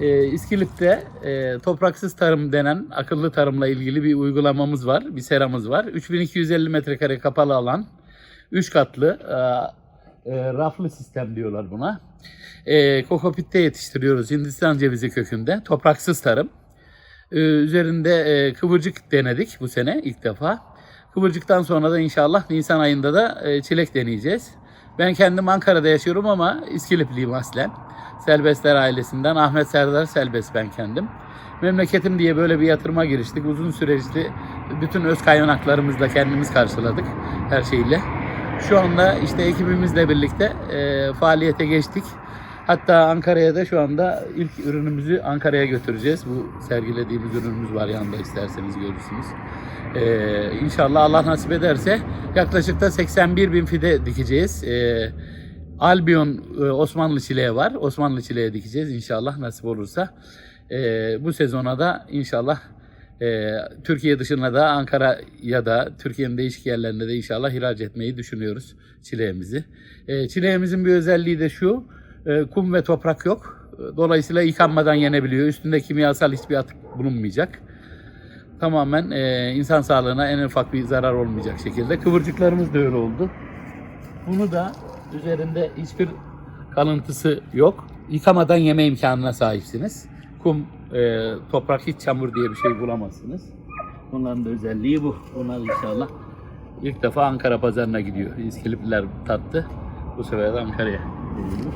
e, İskilip'te e, topraksız tarım denen akıllı tarımla ilgili bir uygulamamız var, bir seramız var. 3250 metrekare kapalı alan, 3 katlı e, e, raflı sistem diyorlar buna. E, kokopitte yetiştiriyoruz Hindistan cevizi kökünde, topraksız tarım. E, üzerinde e, kıvırcık denedik bu sene ilk defa. Kıvırcıktan sonra da inşallah Nisan ayında da e, çilek deneyeceğiz. Ben kendim Ankara'da yaşıyorum ama İskilipliyim aslen. Selbestler ailesinden Ahmet Serdar Selbest ben kendim. Memleketim diye böyle bir yatırıma giriştik. Uzun süreçli bütün öz kaynaklarımızla kendimiz karşıladık her şeyle. Şu anda işte ekibimizle birlikte e, faaliyete geçtik. Hatta Ankara'ya da şu anda ilk ürünümüzü Ankara'ya götüreceğiz. Bu sergilediğimiz ürünümüz var yanında isterseniz görürsünüz. Ee, inşallah Allah nasip ederse yaklaşık da 81 bin fide dikeceğiz. Ee, Albion e, Osmanlı çileği var. Osmanlı çileği dikeceğiz inşallah nasip olursa. Ee, bu sezona da inşallah e, Türkiye dışına da Ankara ya da Türkiye'nin değişik yerlerinde de inşallah ihraç etmeyi düşünüyoruz çileğimizi. Ee, çileğimizin bir özelliği de şu. e, kum ve toprak yok. Dolayısıyla yıkanmadan yenebiliyor. Üstünde kimyasal hiçbir atık bulunmayacak tamamen e, insan sağlığına en ufak bir zarar olmayacak şekilde. Kıvırcıklarımız da öyle oldu. Bunu da üzerinde hiçbir kalıntısı yok. Yıkamadan yeme imkanına sahipsiniz. Kum, e, toprak, hiç çamur diye bir şey bulamazsınız. Bunların da özelliği bu. Bunlar inşallah ilk defa Ankara pazarına gidiyor. İskilipliler tattı. Bu sefer de Ankara'ya geliyor.